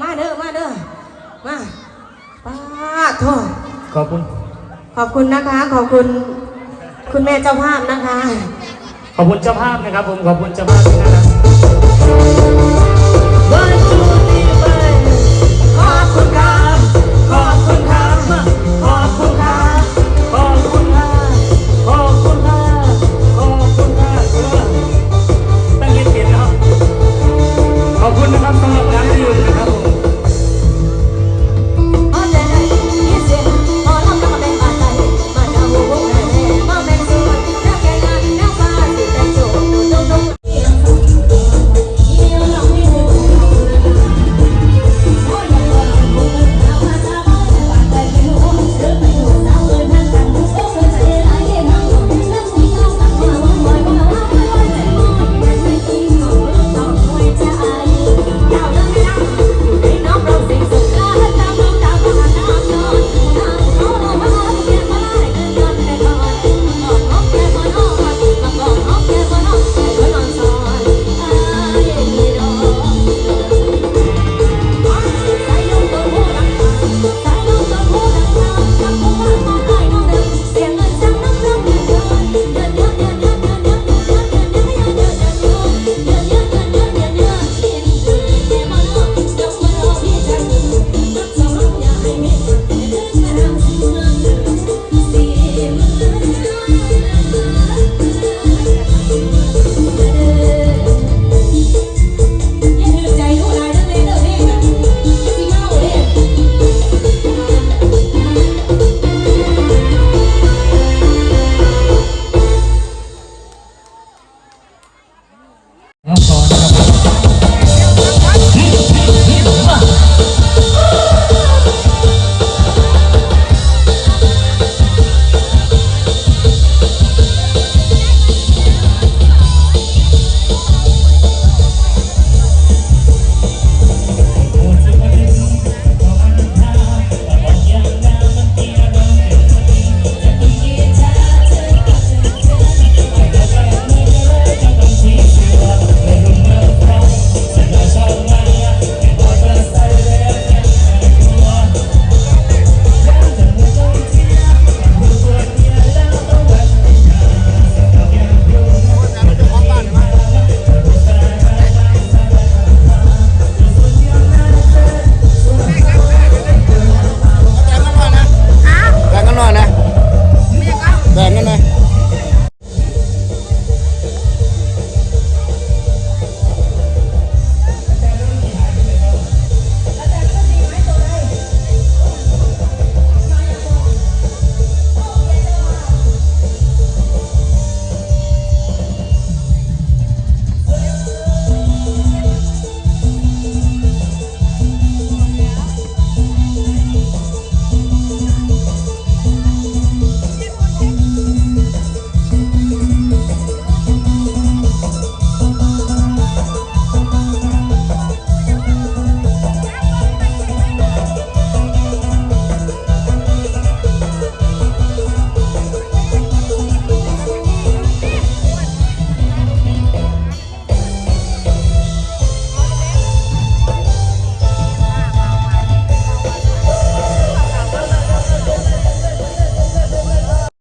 มาเด้อมาเด้อมาป้าโทษขอบคุณ ขอบคุณนะคะ ขอบคุณ คุณแม่เจ้าภาพนะคะ ขอบคุณเจ้าภาพนะครับ ผมขอบคุณเจ้าภาพนะครับ